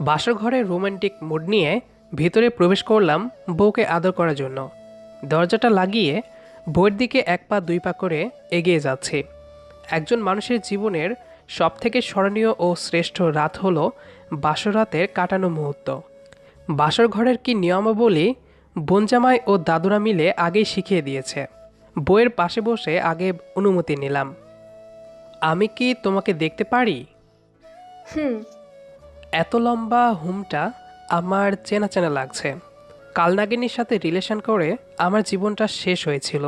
বাসর ঘরে romantic mood নিয়ে ভেতরে প্রবেশ করলাম বউকে আদর করার জন্য। দরজাটা লাগিয়ে বউয়ের দিকে এক পা দুই পা করে এগিয়ে যাচ্ছি। একজন মানুষের জীবনের সবথেকে স্মরণীয় ও শ্রেষ্ঠ রাত হলো বাসরাতের কাটানো মুহূর্ত। বাসর ঘরের কি নিয়মাবলী বনজামাই ও দাদুরা মিলে আগেই শিখিয়ে দিয়েছে। বইয়ের পাশে বসে আগে অনুমতি নিলাম। আমি কি তোমাকে দেখতে পারি? হুম এত লম্বা হুমটা আমার চেনা চেনা লাগছে। কালনাগিনীর সাথে রিলেশন করে আমার জীবনটা শেষ হয়েছিল।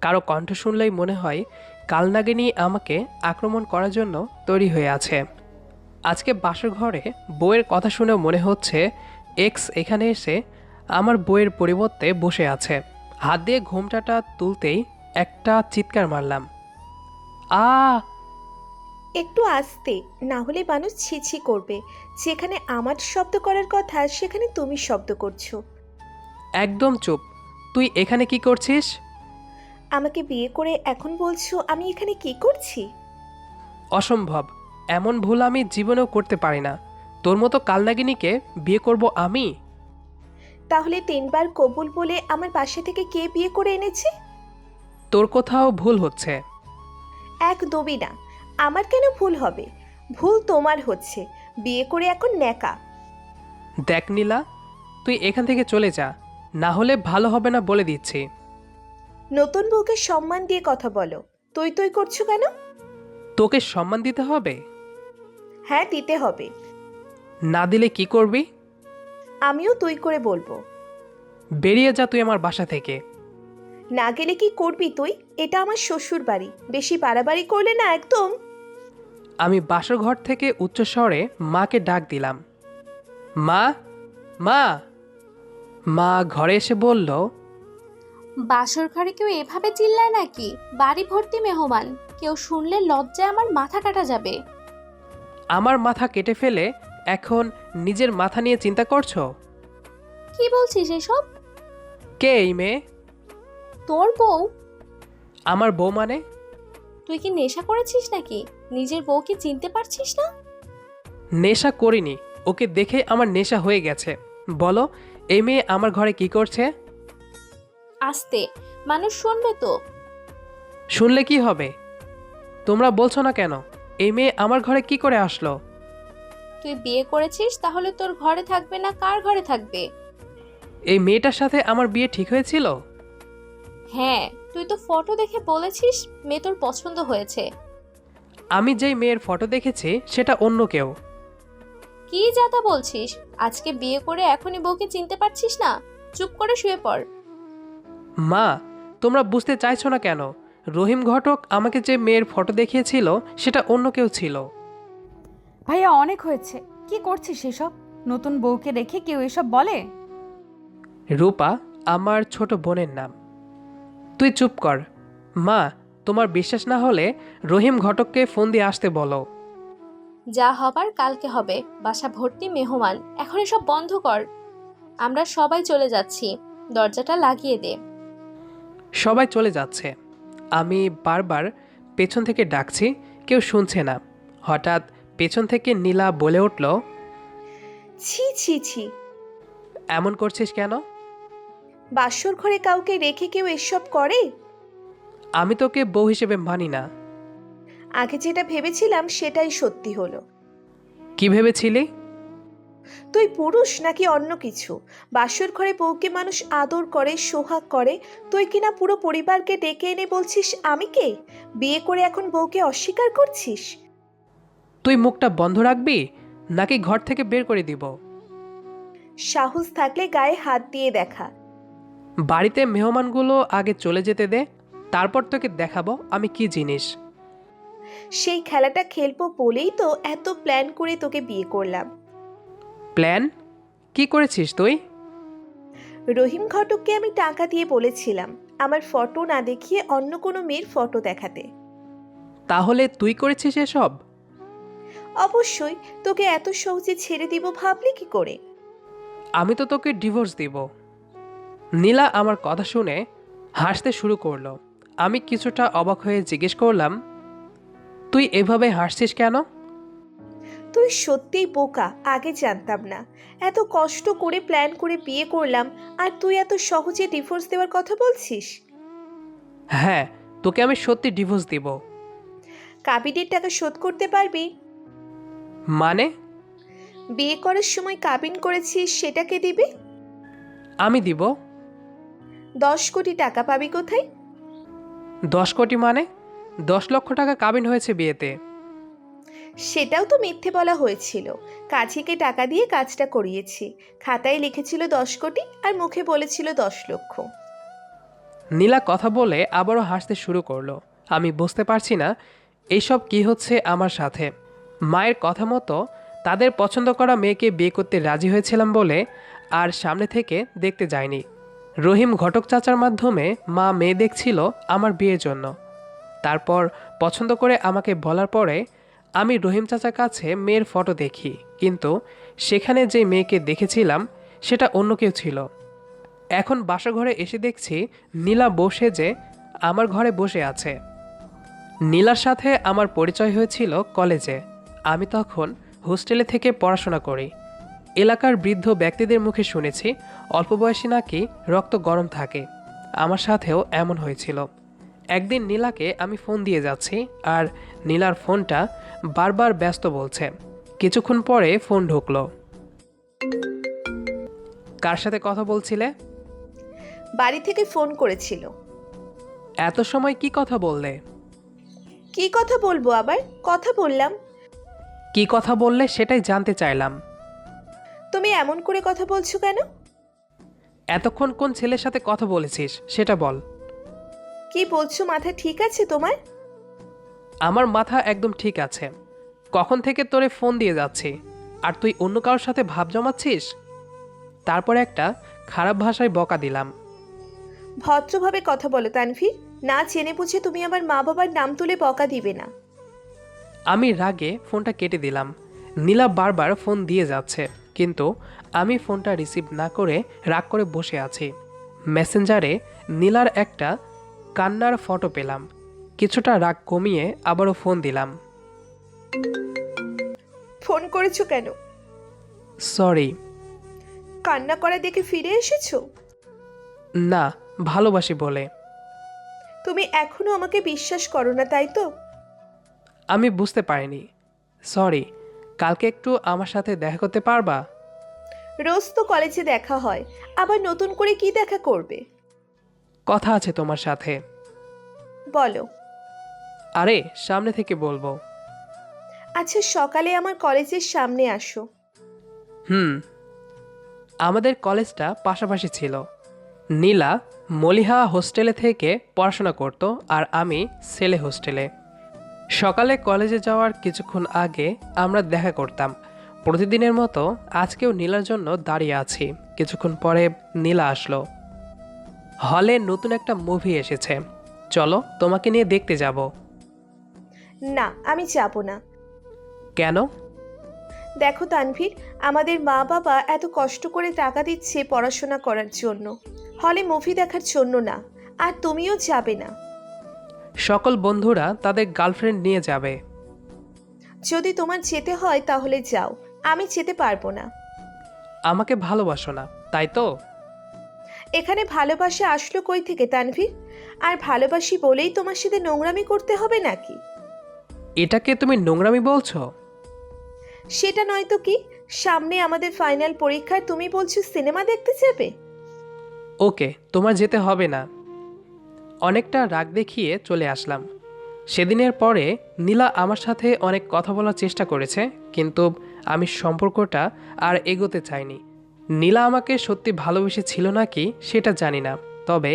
কারও কণ্ঠ শুনলেই মনে হয় কালনাগিনী আমাকে আক্রমণ করার জন্য তৈরি হয়ে আছে। আজকে বাসর ঘরে বইয়ের কথা শুনে মনে হচ্ছে এক্স এখানে এসে আমার বইয়ের পরিবর্তে বসে আছে। হাত দিয়ে ঘুমটাটা তুলতেই একটা চিৎকার মারলাম। আ একটু আস্তে না হলে মানুষ ছিছি করবে। যেখানে আমার শব্দ করার কথা সেখানে তুমি শব্দ করছ। একদম চুপ। তুই এখানে কি করছিস? আমাকে বিয়ে করে এখন বলছো আমি এখানে কি করছি? অসম্ভব। এমন ভুল আমি জীবনেও করতে পারি না। তোর মতো কালনাগিনীকে বিয়ে করব আমি? তাহলে তিনবার কবুল বলে আমার বাসা থেকে কে বিয়ে করে এনেছে? তোর কোথাও ভুল হচ্ছে। একদমই না। আমার কেন ভুল হবে? ভুল তোমার হচ্ছে। বিয়ে করে এখন ন্যাকা। দেখ নীলা তুই এখান থেকে চলে যা। না হলে ভালো হবে না বলে দিচ্ছি। নতুন বউকে সম্মান দিয়ে কথা বলো। তুই তুই করছ কেন? তোকে সম্মান দিতে হবে? হ্যাঁ দিতে হবে। না দিলে কি করবি? আমিও তুই করে বলব। বেরিয়ে যা তুই আমার বাসা থেকে। না গেলে কি করবি তুই? এটা আমার শ্বশুর বাড়ি বেশি বাড়াবাড়ি করলে না একদম? আমি বাসর ঘর থেকে উচ্চস্বরে মাকে ডাক দিলাম। মা মা। মা ঘরে এসে বলল বাসর ঘরে কেউ এভাবে চিল্লায় নাকি? বাড়ি ভর্তি মেহমান। কেউ শুনলে লজ্জায় আমার মাথা কাটা যাবে। আমার মাথা কেটে ফেলে এখন নিজের মাথা নিয়ে চিন্তা করছ? কি বলছিস এসব? কে এই মেয়ে? তোর বউ? আমার বউ মানে? তুই কি নেশা করেছিস নাকি? নিজের বউকে চিনতে পারছিস না? নেশা করিনি। ওকে দেখে আমার নেশা হয়ে গেছে। বলো এই মেয়ে আমার ঘরে কি করছে? আস্তে মানুষ শুনবে তো। শুনলে কি হবে? তোমরা বলছো না কেন? এই মেয়ে আমার ঘরে কি করে আসলো? তুই বিয়ে করেছিস তাহলে তোর ঘরে থাকবে না কার ঘরে থাকবে? এই মেয়েটার সাথে আমার বিয়ে ঠিক হয়েছিল? হ্যাঁ তুই তো ফটো দেখে বলেছিস মেয়ে তোর পছন্দ হয়েছে। আমি যেই মেয়ের ফটো দেখেছি সেটা অন্য কেউ। কি যাতা বলছিস? আজকে বিয়ে করে এখনই বউকে চিনতে পারছিস না? চুপ করে শুয়ে পড়। মা তোমরা বুঝতে চাইছো না কেন? রহিম ঘটক আমাকে যে মেয়ের ফটো দেখিয়েছিল সেটা অন্য কেউ ছিল। ভাইয়া অনেক হয়েছে। কি করছিস এসব? নতুন বউকে রেখে কেউ এসব বলে? রূপা আমার ছোট বোনের নাম। তুই চুপ কর। মা তোমার বিশ্বাস না হলে রহিম ঘটককে ফোন দিয়ে আসতে বলো। যা হবার কালকে হবে। বাসা ভর্তি মেহমান এখন এসব বন্ধ কর। আমরা সবাই চলে যাচ্ছি। দরজাটা লাগিয়ে দে। সবাই চলে যাচ্ছে। আমি বারবার পেছন থেকে ডাকছি কেউ শুনছে না। হঠাৎ পেছন থেকে নীলা বলে উঠল ছি ছি ছি। এমন করছিস কেন? বাসর ঘরে কাউকে রেখে কেউ এসব করে? আমি তোকে বউ হিসেবে মানি না। আগে যেটা ভেবেছিলাম সেটাই সত্যি হলো। কি ভেবেছিলি? তুই পুরুষ নাকি অন্য কিছু? বাসর ঘরে বউকে মানুষ আদর করে সোহাগ করে তুই কিনা পুরো পরিবারকে ডেকে এনে বলছিস আমি কে? বিয়ে করে এখন বউকে অস্বীকার করছিস? তুই মুখটা বন্ধ রাখবি নাকি ঘর থেকে বের করে দিব? সাহস থাকলে গায়ে হাত দিয়ে দেখা। বাড়িতে মেহমানগুলো আগে চলে যেতে দে তারপর তোকে দেখাবো আমি কি জিনিস। সেই খেলাটা খেলব বলেই তো এত প্ল্যান করে তোকে বিয়ে করলাম। প্ল্যান কি করেছিস তুই? রহিম ঘটককে আমি টাকা দিয়ে বলেছিলাম আমার ফটো না দেখিয়ে অন্য কোনো মেয়ের ফটো দেখাতে। তাহলে তুই করেছিস এসব? অবশ্যই তোকে এত সহজে ছেড়ে দিব ভাবলি কি করে? আমি তো তোকে ডিভোর্স দিব। নীলা আমার কথা শুনে হাসতে শুরু করল। আমি কিছুটা অবাক হয়ে জিজ্ঞেস করলাম তুই এভাবে হাসছিস কেন? তুই সত্যিই বোকা আগে জানতাম না। এত কষ্ট করে প্ল্যান করে বিয়ে করলাম আর তুই এত সহজে ডিভোর্স দেওয়ার কথা বলছিস? হ্যাঁ তোকে আমি সত্যি ডিভোর্স দিব। কাবিনের টাকা শোধ করতে পারবি? মানে? বিয়ে করার সময় কাবিন করেছিস সেটাকে দিবি? আমি দিব। দশ কোটি টাকা পাবি কোথায়? দশ কোটি মানে? দশ লক্ষ টাকা কাবিন হয়েছে বিয়েতে। সেটাও তো মিথ্যে বলা হয়েছিল। কাছিকে টাকা দিয়ে কাজটা করিয়েছি। খাতায় লিখেছিল দশ কোটি আর মুখে বলেছিল দশ লক্ষ। নীলা কথা বলে আবারও হাসতে শুরু করল। আমি বুঝতে পারছি না এইসব কি হচ্ছে আমার সাথে? মায়ের কথা মতো তাদের পছন্দ করা মেয়েকে বিয়ে করতে রাজি হয়েছিলাম বলে আর সামনে থেকে দেখতে যায়নি রহিম ঘটক চাচার মাধ্যমে মা মেয়ে দেখছিল আমার বিয়ের জন্য। তারপর পছন্দ করে আমাকে বলার পরে আমি রহিম চাচার কাছে মেয়ের ফটো দেখি, কিন্তু সেখানে যে মেয়েকে দেখেছিলাম সেটা অন্য কেউ ছিল। এখন বাসাঘরে এসে দেখছি নীলা বসে যে আমার ঘরে বসে আছে। নীলার সাথে আমার পরিচয় হয়েছিল কলেজে। আমি তখন হোস্টেলে থেকে পড়াশোনা করি। এলাকার বৃদ্ধ ব্যক্তিদের মুখে শুনেছি অল্প বয়সী নাকি রক্ত গরম থাকে। আমার সাথেও এমন হয়েছিল। একদিন নীলাকে আমি ফোন দিয়ে যাচ্ছি আর নীলার ফোনটা বারবার ব্যস্ত বলছে। কিছুক্ষণ পরে ফোন ঢুকলো। কার সাথে কথা বলছিলে? বাড়ি থেকে ফোন করেছিল। এত সময় কি কথা বললে? কি কথা বলব আবার? কথা বললাম। কি কথা বললে সেটাই জানতে চাইলাম। তুমি এমন করে কথা বলছো কেন? এতক্ষণ কোন ছেলের সাথে কথা বলেছিস সেটা বল। কি বলছো মাথা ঠিক আছে তোমার? আমার মাথা একদম ঠিক আছে। কখন থেকে তোরে ফোন দিয়ে যাচ্ছি? আর তুই অন্য কারোর সাথে ভাব জমাচ্ছিস? তারপর একটা খারাপ ভাষায় বকা দিলাম। ভদ্রভাবে কথা বলো তানভীর। না চেনে বুঝে তুমি আমার মা বাবার নাম তুলে বকা দিবে না। আমি রাগে ফোনটা কেটে দিলাম। নীলা বারবার ফোন দিয়ে যাচ্ছে কিন্তু আমি ফোনটা রিসিভ না করে রাগ করে বসে আছি। মেসেঞ্জারে নীলার একটা কান্নার ফটো পেলাম। কিছুটা রাগ কমিয়ে আবারও ফোন দিলাম। ফোন করেছ কেন? সরি। কান্না করা দেখে ফিরে এসেছ? না ভালোবাসি বলে। তুমি এখনও আমাকে বিশ্বাস করো না তাই তো? আমি বুঝতে পারিনি। সরি কালকে একটু আমার সাথে দেখা করতে পারবা? রোজ তো কলেজে দেখা হয়। আবার নতুন করে কি দেখা করবে? কথা আছে তোমার সাথে। বলো। আরে সামনে থেকে বলব। আচ্ছা সকালে আমার কলেজের সামনে আসো। হুম। আমাদের কলেজটা পাশাপাশি ছিল। নীলা মলিহা হোস্টেলে থেকে পড়াশোনা করত আর আমি ছেলে হোস্টেলে। সকালে কলেজে যাওয়ার কিছুক্ষণ আগে আমরা দেখা করতাম। প্রতিদিনের মতো আজকেও নীলার জন্য দাঁড়িয়ে আছি। কিছুক্ষণ পরে নীলা আসলো। হলে নতুন একটা মুভি এসেছে। চলো তোমাকে নিয়ে দেখতে যাব। না আমি যাব না। কেন? দেখো তানভীর আমাদের মা বাবা এত কষ্ট করে টাকা দিচ্ছে পড়াশোনা করার জন্য। হলে মুভি দেখার জন্য না আর তুমিও যাবে না। সকল বন্ধুরা তাদের গার্লফ্রেন্ড নিয়ে যাবে। যদি তোমার যেতে হয় তাহলে যাও। আমি যেতে পারব না। আমাকে ভালোবাসো না তাই তো? এখানে ভালোবাসা আসলো কই থেকে তানভীর? আর ভালোবাসি বলেই তোমার সাথে নোংরামি করতে হবে নাকি? এটাকে তুমি নোংরামি বলছো? সেটা নয়তো কি সামনে আমাদের ফাইনাল পরীক্ষায় তুমি বলছো সিনেমা দেখতে যাবে? ওকে তোমার যেতে হবে না। অনেকটা রাগ দেখিয়ে চলে আসলাম। সেদিনের পরে নীলা আমার সাথে অনেক কথা বলার চেষ্টা করেছে, কিন্তু আমি সম্পর্কটা আর এগোতে চাইনি। নীলা আমাকে সত্যি ভালোবেসে ছিল নাকি সেটা জানি না, তবে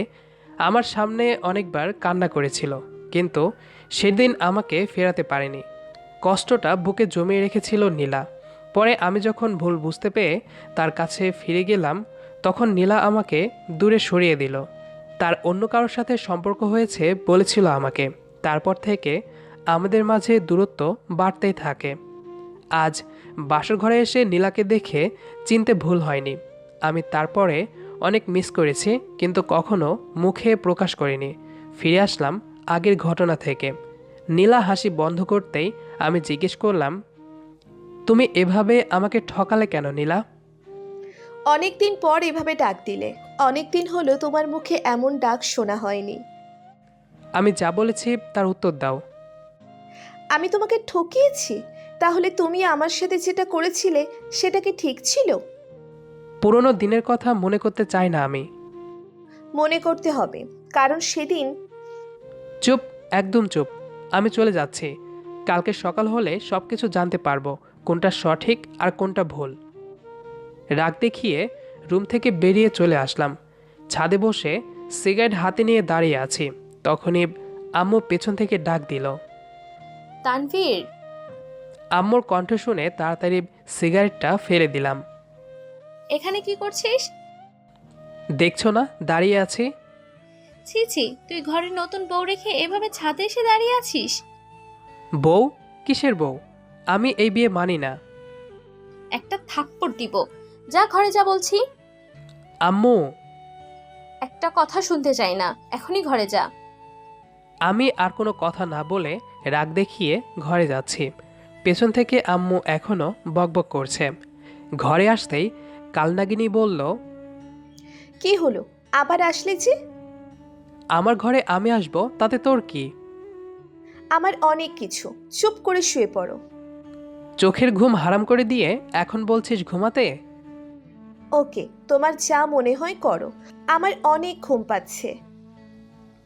আমার সামনে অনেকবার কান্না করেছিল, কিন্তু সেদিন আমাকে ফেরাতে পারেনি। কষ্টটা বুকে জমিয়ে রেখেছিল নীলা। পরে আমি যখন ভুল বুঝতে পেয়ে তার কাছে ফিরে গেলাম, তখন নীলা আমাকে দূরে সরিয়ে দিল। তার অন্য কারোর সাথে সম্পর্ক হয়েছে বলেছিল আমাকে। তারপর থেকে আমাদের মাঝে দূরত্ব বাড়তেই থাকে। আজ বাসর ঘরে এসে নীলাকে দেখে চিনতে ভুল হয়নি। আমি তারপরে অনেক মিস করেছি, কিন্তু কখনো মুখে প্রকাশ করিনি। ফিরে আসলাম আগের ঘটনা থেকে। নীলা হাসি বন্ধ করতেই আমি জিজ্ঞেস করলাম, তুমি এভাবে আমাকে ঠকালে কেন নীলা? অনেক দিন পর এভাবে ডাক দিলে। অনেক দিন হলো তোমার মুখে এমন ডাক শোনা হয়নি। আমি যা বলেছি তার উত্তর দাও। আমি তোমাকে ঠকিয়েছি? তাহলে তুমি আমার সাথে যেটা করেছিলে সেটা কি ঠিক ছিল? পুরনো দিনের কথা মনে করতে চাই না আমি। মনে করতে হবে কারণ সেদিন চুপ একদম চুপ। আমি চলে যাচ্ছি। কালকে সকাল হলে সব কিছু জানতে পারব কোনটা সঠিক আর কোনটা ভুল। রাগ দেখিয়ে রুম থেকে বেরিয়ে চলে আসলাম। ছাদে বসে সিগারেট হাতে নিয়ে দাঁড়িয়ে আছি। তখনই আম্মু পেছন থেকে ডাক দিল। তানভীর? আম্মুর কণ্ঠ শুনে তাড়াতাড়ি সিগারেটটা ফেলে দিলাম। এখানে কি করছিস? দেখছ না দাঁড়িয়ে আছি। ছি ছি তুই ঘরে নতুন বউ রেখে এভাবে ছাদে এসে দাঁড়িয়ে আছিস? বউ? কিসের বউ? আমি এই বিয়ে মানি না। একটা থাপ্পড় দিব। যা ঘরে যা বলছি। আম্মু! একটা কথা শুনতে চাই না। এখনই ঘরে যা। আমি আর কোনো কথা না বলে রাগ দেখিয়ে ঘরে যাচ্ছি। পেছন থেকে আম্মু এখনও বকবক করছে। ঘরে আসতেই কালনাগিনী বলল কি হলো? আবার আসলে যে? আমার ঘরে আমি আসব তাতে তোর কি? আমার অনেক কিছু। চুপ করে শুয়ে পড়ো। চোখের ঘুম হারাম করে দিয়ে এখন বলছিস ঘুমাতে? ওকে তোমার যা মনে হয় করো। আমার অনেক ঘুম পাচ্ছে।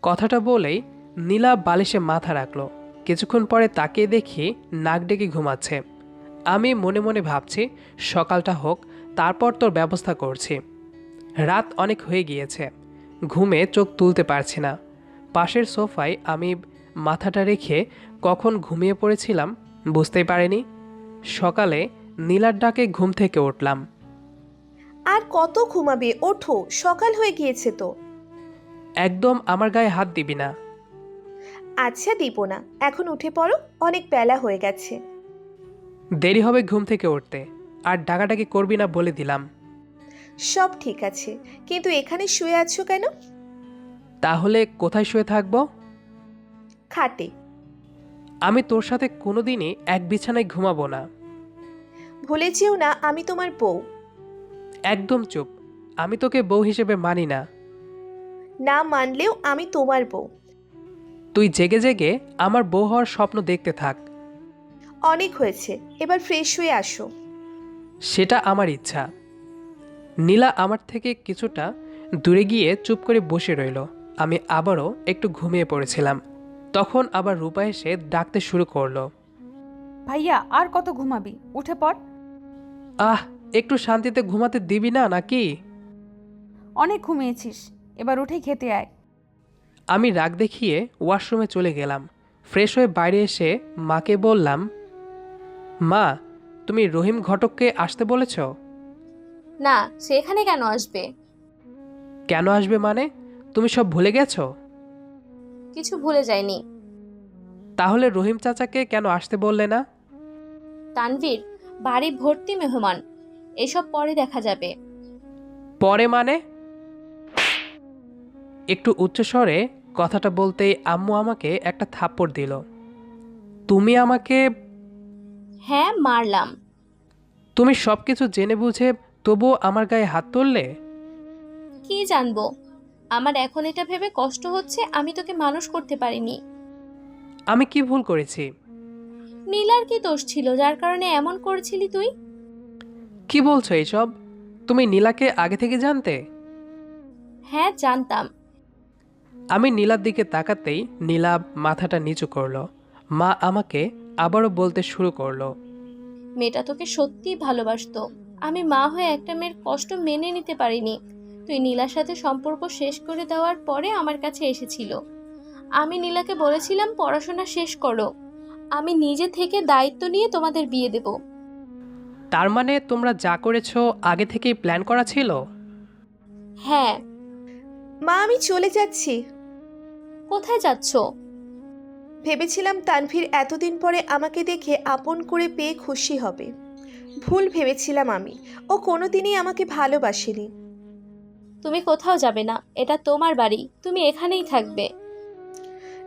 কথাটা বলেই নীলা বালিশে মাথা রাখল। কিছুক্ষণ পরে তাকে দেখি নাক ডেকে ঘুমাচ্ছে। আমি মনে মনে ভাবছি সকালটা হোক তারপর তোর ব্যবস্থা করছি। রাত অনেক হয়ে গিয়েছে। ঘুমে চোখ তুলতে পারছি না। পাশের সোফায় আমি মাথাটা রেখে কখন ঘুমিয়ে পড়েছিলাম বুঝতেই পারিনি। সকালে নীলার ডাকে ঘুম থেকে উঠলাম। আর কত ঘুমাবে? ওঠো সকাল হয়ে গিয়েছে তো। একদম আমার গায়ে হাত দিবি না। আচ্ছা দিব না এখন উঠে পড়ো অনেক বেলা হয়ে গেছে। দেরি হবে ঘুম থেকে উঠতে আর ডাকাডাকি করবি না বলে দিলাম। সব ঠিক আছে কিন্তু এখানে শুয়ে আছো কেন? তাহলে কোথায় শুয়ে থাকব? খাটে। আমি তোর সাথে কোনোদিনই এক বিছানায় ঘুমাবো না। ভুলে যেও না আমি তোমার বউ। একদম চুপ আমি তোকে বউ হিসেবে মানি না। না মানলেও আমি তোমার বউ। তুই জেগে জেগে আমার বউ হওয়ার স্বপ্ন দেখতে থাক। অনেক হয়েছে এবার ফ্রেশ হয়ে আসো। সেটা আমার ইচ্ছা। নীলা আমার থেকে কিছুটা দূরে গিয়ে চুপ করে বসে রইল। আমি আবারও একটু ঘুমিয়ে পড়েছিলাম। তখন আবার রূপা এসে ডাকতে শুরু করল। ভাইয়া আর কত ঘুমাবি? উঠে পড়। আহ একটু শান্তিতে ঘুমাতে দিবি না নাকি? অনেক ঘুমিয়েছিস। এবার উঠেই খেতে আয়। আমি রাগ দেখিয়ে ওয়াশরুমে চলে গেলাম। ফ্রেশ হয়ে বাইরে এসে মাকে বললাম মা তুমি রহিম ঘটককে আসতে বলেছ? না সে এখানে কেন আসবে? কেন আসবে মানে? তুমি সব ভুলে গেছো? কিছু ভুলে যায়নি তাহলে রহিম চাচাকে কেন আসতে বললে না? তানভীর বাড়ি ভর্তি মেহমান। এসব পরে দেখা যাবে। পরে মানে? একটু উচ্চস্বরে কথাটা বলতেই আম্মু আমাকে একটা থাপ্পড় দিল। তুমি আমাকে হ্যাঁ মারলাম। তুমি সব কিছু জেনে বুঝে তবুও আমার গায়ে হাত তুললে? কি জানব? আমার এখন এটা ভেবে কষ্ট হচ্ছে আমি তোকে মানুষ করতে পারিনি। আমি কি ভুল করেছি? নীলার কি দোষ ছিল যার কারণে এমন করেছিলি তুই? কি বলছো এইসব? তুমি নীলাকে আগে থেকে জানতে? হ্যাঁ জানতাম। আমি নীলার দিকে তাকাতেই নীলা মাথাটা নিচু করল। মা আমাকে আবারও বলতে শুরু করল মেয়েটা তোকে সত্যিই ভালোবাসতো। আমি মা হয়ে একটা মেয়ের কষ্ট মেনে নিতে পারিনি। তুই নীলার সাথে সম্পর্ক শেষ করে দেওয়ার পরে আমার কাছে এসেছিল। আমি নীলাকে বলেছিলাম পড়াশোনা শেষ করো। আমি নিজে থেকে দায়িত্ব নিয়ে তোমাদের বিয়ে দেব। তার মানে তোমরা যা করেছ আগে থেকেই প্ল্যান করা ছিল? হ্যাঁ। মা আমি চলে যাচ্ছি। কোথায় যাচ্ছ? ভেবেছিলাম তানভীর এতদিন পরে আমাকে দেখে আপন করে পেয়ে খুশি হবে। ভুল ভেবেছিলাম আমি। ও কোনোদিনই আমাকে ভালোবাসেনি। তুমি কোথাও যাবে না। এটা তোমার বাড়ি। তুমি এখানেই থাকবে।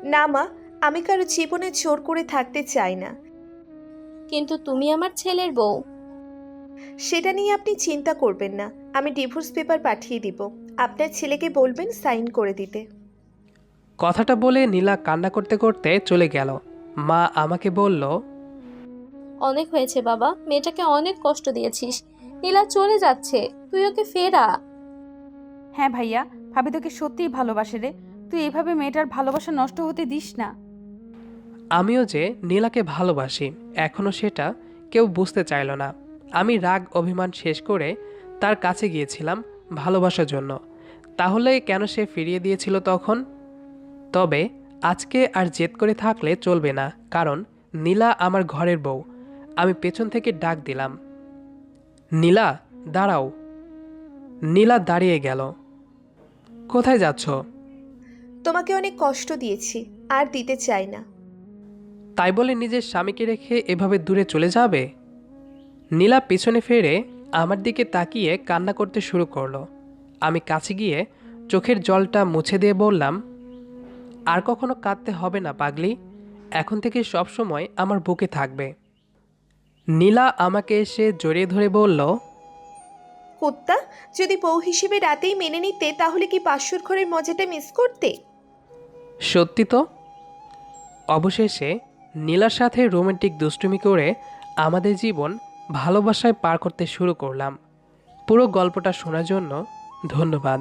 না মা আমি কারও জীবনে জোর করে থাকতে চাই না। কিন্তু তুমি আমার ছেলের বউ। সেটা নিয়ে আপনি চিন্তা করবেন না। আমি ডিভোর্স পেপার পাঠিয়ে দিব। আপনার ছেলেকে বলবেন সাইন করে দিতে। কথাটা বলে নীলা কান্না করতে করতে চলে গেল। মা আমাকে বলল অনেক হয়েছে বাবা মেয়েটাকে অনেক কষ্ট দিয়েছিস। নীলা চলে যাচ্ছে তুই ওকে ফেরা। হ্যাঁ ভাইয়া ভাবি তোকে সত্যিই ভালোবাসে রে। তুই এভাবে মেয়েটার ভালোবাসা নষ্ট হতে দিস না। আমিও যে নীলাকে ভালোবাসি এখনও সেটা কেউ বুঝতে চাইল না। আমি রাগ অভিমান শেষ করে তার কাছে গিয়েছিলাম ভালোবাসার জন্য। তাহলে কেন সে ফিরিয়ে দিয়েছিল তখন? তবে আজকে আর জেদ করে থাকলে চলবে না কারণ নীলা আমার ঘরের বউ। আমি পেছন থেকে ডাক দিলাম। নীলা দাঁড়াও। নীলা দাঁড়িয়ে গেল। কোথায় যাচ্ছ? তোমাকে অনেক কষ্ট দিয়েছি আর দিতে চাই না। তাই বলে নিজের স্বামীকে রেখে এভাবে দূরে চলে যাবে? নীলা পেছনে ফেরে আমার দিকে তাকিয়ে কান্না করতে শুরু করল। আমি কাছে গিয়ে চোখের জলটা মুছে দিয়ে বললাম আর কখনো কাঁদতে হবে না পাগলি। এখন থেকে সবসময় আমার বুকে থাকবে। নীলা আমাকে এসে জড়িয়ে ধরে বলল কুত্তা যদি বউ হিসেবে রাতেই মেনে নিতে তাহলে কি বাসর ঘরের মজাটা মিস করতে? সত্যি তো। অবশেষে নীলার সাথে রোমান্টিক দুষ্টুমি করে আমাদের জীবন ভালোবাসায় পার করতে শুরু করলাম। পুরো গল্পটা শোনার জন্য ধন্যবাদ।